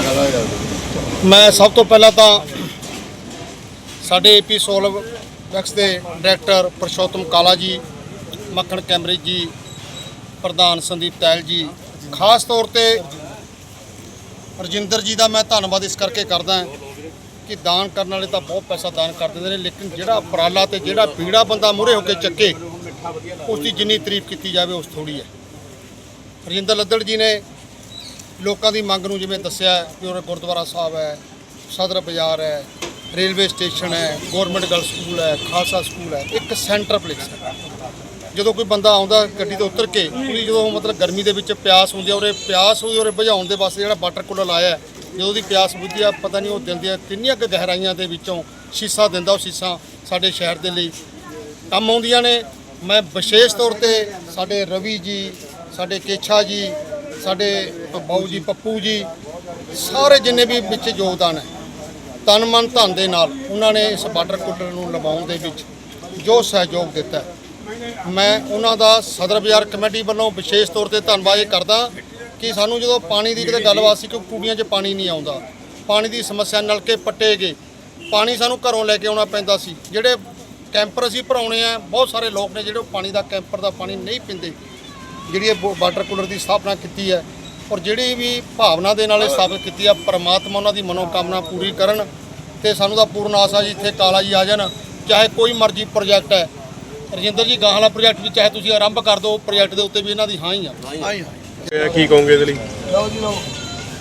ਖਾਦਾ ਖਾਦਾ ਮੈਂ ਸਭ ਤੋਂ ਪਹਿਲਾਂ ਤਾਂ ਸਾਡੇ ਏਪੀ ਸੋਲਵ ਵੈਕਸ ਦੇ ਡਾਇਰੈਕਟਰ ਪਰਸ਼ੋਤਮ ਕਾਲਾ ਜੀ, ਮੱਖਣ ਕੈਮਰਿਜ ਜੀ, ਪ੍ਰਧਾਨ ਸੰਦੀਪ ਤੈਲ ਜੀ, ਖਾਸ ਤੌਰ ਤੇ ਰਜਿੰਦਰ ਜੀ ਦਾ ਮੈਂ ਧੰਨਵਾਦ ਇਸ ਕਰਕੇ ਕਰਦਾ ਕਿ ਦਾਨ ਕਰਨ ਵਾਲੇ ਤਾਂ ਬਹੁਤ ਪੈਸਾ ਦਾਨ ਕਰ ਦਿੰਦੇ ਨੇ, ਲੇਕਿਨ ਜਿਹੜਾ ਉਪਰਾਲਾ ਤੇ ਜਿਹੜਾ ਪੀੜਾ ਬੰਦਾ ਮੂਹਰੇ ਹੋ ਕੇ ਚੱਕੇ, ਉਸ ਦੀ ਜਿੰਨੀ ਤਾਰੀਫ ਕੀਤੀ ਜਾਵੇ, ਉਸ ਥੋੜੀ ਹੈ। ਰਜਿੰਦਰ ਲੱਦੜ ਜੀ ਨੇ ਲੋਕਾਂ ਦੀ ਮੰਗ ਨੂੰ ਜਿਵੇਂ ਦੱਸਿਆ ਕਿ ਉਹ ਗੁਰਦੁਆਰਾ ਸਾਹਿਬ ਹੈ, ਸਦਰ ਬਾਜ਼ਾਰ ਹੈ, ਰੇਲਵੇ ਸਟੇਸ਼ਨ ਹੈ ਗਵਰਨਮੈਂਟ ਗਰਲ ਸਕੂਲ ਹੈ, ਖਾਲਸਾ ਸਕੂਲ ਹੈ, ਇੱਕ ਸੈਂਟਰ ਪਲੇਸ ਹੈ। ਜਦੋਂ ਕੋਈ ਬੰਦਾ ਆਉਂਦਾ ਗੱਡੀ ਤੋਂ ਉਤਰ ਕੇ ਪੂਰੀ ਜਦੋਂ ਮਤਲਬ ਗਰਮੀ ਦੇ ਵਿੱਚ ਪਿਆਸ ਹੁੰਦੀ ਹੈ ਉਹਰੇ ਪਿਆਸ ਹੋਈ ਉਹਰੇ ਬੁਝਾਉਣ ਦੇ ਵਾਸਤੇ ਜਿਹੜਾ ਵਾਟਰ ਕੂਲਰ ਲਾਇਆ ਜਦੋਂ ਉਹਦੀ ਪਿਆਸ ਬੁੱਝਦੀ ਆ ਪਤਾ ਨਹੀਂ ਉਹ ਦਿਲ ਦੀਆਂ ਕਿੰਨੀਆਂ ਕੁ ਗਹਿਰਾਈਆਂ ਦੇ ਵਿੱਚੋਂ ਸ਼ੀਸ਼ਾ ਦਿੰਦਾ ਉਹ ਸ਼ੀਸ਼ਾ ਸਾਡੇ ਸ਼ਹਿਰ ਦੇ ਲਈ। ਕੰਮ ਆਉਂਦੀਆਂ ਨੇ। ਮੈਂ ਵਿਸ਼ੇਸ਼ ਤੌਰ ਤੇ ਸਾਡੇ ਰਵੀ ਜੀ, ਸਾਡੇ ਕੇਛਾ ਜੀ ਸਾਡੇ ਬਾਊ ਜੀ, ਪੱਪੂ ਜੀ, ਸਾਰੇ ਜਿੰਨੇ ਵੀ ਵਿੱਚ ਯੋਗਦਾਨ ਹੈ, ਤਨ ਮਨ ਧਨ ਦੇ ਨਾਲ ਉਹਨਾਂ ਨੇ ਇਸ ਵਾਟਰ ਕੂਲਰ ਨੂੰ ਲਵਾਉਣ ਦੇ ਵਿੱਚ ਜੋ ਸਹਿਯੋਗ ਦਿੱਤਾ ਮੈਂ ਉਹਨਾਂ ਦਾ ਸਦਰ ਬਾਜ਼ਾਰ ਕਮੇਟੀ ਵੱਲੋਂ ਵਿਸ਼ੇਸ਼ ਤੌਰ ਤੇ ਧੰਨਵਾਦ ਇਹ ਕਰਦਾ ਕਿ ਸਾਨੂੰ ਜਦੋਂ ਪਾਣੀ ਦੀ ਕਿਤੇ ਗੱਲਬਾਤ ਸੀ ਕਿ ਕੁੜੀਆਂ 'ਚ ਪਾਣੀ ਨਹੀਂ ਆਉਂਦਾ, ਪਾਣੀ ਦੀ ਸਮੱਸਿਆ ਨਲਕੇ ਪੱਟੇ ਗਏ, ਪਾਣੀ ਸਾਨੂੰ ਘਰੋਂ ਲੈ ਕੇ ਆਉਣਾ ਪੈਂਦਾ ਸੀ। ਜਿਹੜੇ ਕੈਂਪਰ ਅਸੀਂ ਭਰਾਉਣੇ ਆ, ਬਹੁਤ ਸਾਰੇ ਲੋਕ ਨੇ ਜਿਹੜੇ ਉਹ ਪਾਣੀ ਦਾ ਕੈਂਪਰ ਦਾ ਪਾਣੀ ਨਹੀਂ ਪੀਂਦੇ। ਜਿਹੜੀ ਇਹ ਵਾਟਰ ਕੂਲਰ ਦੀ ਸਥਾਪਨਾ ਕੀਤੀ ਹੈ ਔਰ ਜਿਹੜੀ ਵੀ ਭਾਵਨਾ ਦੇ ਨਾਲ ਇਹ ਸਥਾਪਿਤ ਕੀਤੀ ਆ ਪਰਮਾਤਮਾ ਉਹਨਾਂ ਦੀ ਮਨੋਕਾਮਨਾ ਪੂਰੀ ਕਰਨ ਤੇ ਸਾਨੂੰ ਤਾਂ ਪੂਰਨ ਆਸ ਆ ਜੀ ਇੱਥੇ ਕਾਲਾ ਜੀ ਆ ਜਾਣ ਚਾਹੇ ਕੋਈ ਮਰਜ਼ੀ ਪ੍ਰੋਜੈਕਟ ਹੈ। ਰਜਿੰਦਰ ਜੀ ਗਾਹਾਂ ਵਾਲਾ ਪ੍ਰੋਜੈਕਟ ਵੀ ਚਾਹੇ ਤੁਸੀਂ ਆਰੰਭ ਕਰ ਦਿਓ ਪ੍ਰੋਜੈਕਟ ਦੇ ਉੱਤੇ ਵੀ ਇਹਨਾਂ ਦੀ ਹਾਂ ਹੀ ਆ। ਕੀ ਕਹੋਗੇ ਇਹਦੇ ਲਈ?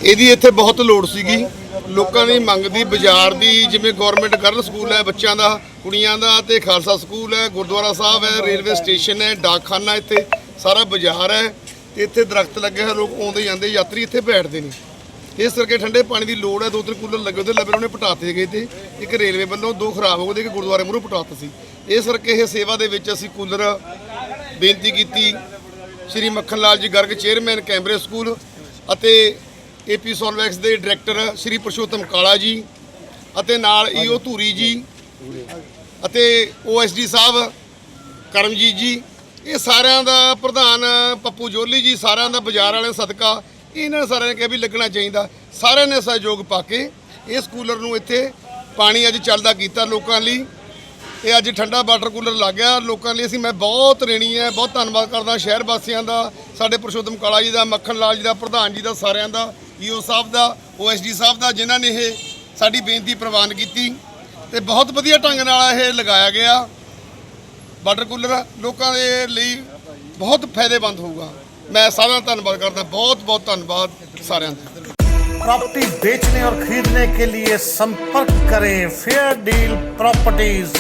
ਇਹਦੀ ਇੱਥੇ ਬਹੁਤ ਲੋੜ ਸੀਗੀ। ਲੋਕਾਂ ਦੀ ਮੰਗ ਦੀ ਬਾਜ਼ਾਰ ਦੀ ਜਿਵੇਂ ਗਵਰਨਮੈਂਟ ਗਰਲ ਸਕੂਲ ਹੈ ਬੱਚਿਆਂ ਦਾ ਕੁੜੀਆਂ ਦਾ ਤੇ ਖਾਲਸਾ ਸਕੂਲ ਹੈ ਗੁਰਦੁਆਰਾ ਸਾਹਿਬ ਹੈ ਰੇਲਵੇ ਸਟੇਸ਼ਨ ਹੈ ਡਾਕਖਾਨਾ ਇੱਥੇ। ਸਾਰਾ ਬਾਜ਼ਾਰ ਹੈ ਤੇ ਇੱਥੇ ਦਰਖਤ ਲੱਗੇ ਹੋਏ ਲੋਕ ਆਉਂਦੇ ਜਾਂਦੇ, ਯਾਤਰੀ ਇੱਥੇ ਬੈਠਦੇ ਨੇ ਇਸ ਕਰਕੇ ਠੰਡੇ ਪਾਣੀ ਦੀ ਲੋੜ ਹੈ, ਦੋ ਤਿੰਨ ਕੂਲਰ ਲੱਗੇ ਉਹਦੇ ਲੱਭੇ ਉਹਨੇ ਪਟਾਤੇ ਗਏ ਤੇ ਇੱਕ ਰੇਲਵੇ ਵੱਲੋਂ ਦੋ ਖਰਾਬ ਹੋ ਗਏ ਤੇ ਇੱਕ ਗੁਰਦੁਆਰੇ ਮੂਹਰੋਂ ਪਟਾਤੇ ਸੀ। ਇਸ ਕਰਕੇ ਇਹ ਸੇਵਾ ਦੇ ਵਿੱਚ ਅਸੀਂ ਕੂਲਰ ਬੇਨਤੀ ਕੀਤੀ। ਸ਼੍ਰੀ ਮੱਖਣ ਲਾਲ ਜੀ ਗਰਗ ਚੇਅਰਮੈਨ, ਕੈਂਬਰੇ ਸਕੂਲ ਅਤੇ ਏਪੀ ਸੋਲਵੈਕਸ ਦੇ ਡਾਇਰੈਕਟਰ ਸ਼੍ਰੀ ਪੁਰਸ਼ੋਤਮ ਕਾਲਾ ਜੀ ਅਤੇ ਨਾਲ ਈਓ ਧੂਰੀ ਜੀ ਅਤੇ ਓਐਸਡੀ ਸਾਹਿਬ, ਕਰਮਜੀਤ ਜੀ ਇਹ ਸਾਰਿਆਂ ਦਾ ਪ੍ਰਧਾਨ ਪੱਪੂ ਜੋਲੀ ਜੀ, ਸਾਰਿਆਂ ਦਾ ਬਾਜ਼ਾਰ ਵਾਲਿਆਂ ਸਦਕਾ। ਇਹਨਾਂ ਸਾਰਿਆਂ ਨੇ ਕਿਹਾ ਵੀ ਲੱਗਣਾ ਚਾਹੀਦਾ। ਸਾਰਿਆਂ ਨੇ ਸਹਿਯੋਗ ਪਾ ਕੇ ਇਸ ਕੂਲਰ ਨੂੰ ਇੱਥੇ ਪਾਣੀ ਅੱਜ ਚੱਲਦਾ ਕੀਤਾ ਲੋਕਾਂ ਲਈ। ਇਹ ਅੱਜ ਠੰਡਾ ਵਾਟਰ ਕੂਲਰ ਲੱਗ ਗਿਆ ਲੋਕਾਂ ਲਈ। ਅਸੀਂ ਮੈਂ ਬਹੁਤ ਰੇਣੀ ਹੈ, ਬਹੁਤ ਧੰਨਵਾਦ ਕਰਦਾ ਸ਼ਹਿਰ ਵਾਸੀਆਂ ਦਾ, ਸਾਡੇ ਪੁਰਸ਼ੋਤਮ ਕਾਲਾ ਜੀ ਦਾ, ਮੱਖਣ ਲਾਲ ਜੀ ਦਾ, ਪ੍ਰਧਾਨ ਜੀ ਦਾ, ਸਾਰਿਆਂ ਦਾ, ਈਓ ਸਾਹਿਬ ਦਾ ਓਐਸਡੀ ਸਾਹਿਬ ਦਾ, ਜਿਨ੍ਹਾਂ ਨੇ ਇਹ ਸਾਡੀ ਬੇਨਤੀ ਪ੍ਰਵਾਨ ਕੀਤੀ। ਤੇ ਬਹੁਤ ਵਧੀਆ ਢੰਗ ਨਾਲ ਇਹ ਲਗਾਇਆ ਗਿਆ। ਵਾਟਰ ਕੂਲਰ ਲੋਕਾਂ ਦੇ ਲਈ ਬਹੁਤ ਫਾਇਦੇਮੰਦ ਹੋਊਗਾ ਮੈਂ ਸਾਰਿਆਂ ਦਾ ਧੰਨਵਾਦ ਕਰਦਾ ਬਹੁਤ ਬਹੁਤ ਧੰਨਵਾਦ ਸਾਰਿਆਂ ਦਾ प्रॉपर्टी बेचने और खरीदने के लिए संपर्क करें फेयर डील प्रॉपर्टीज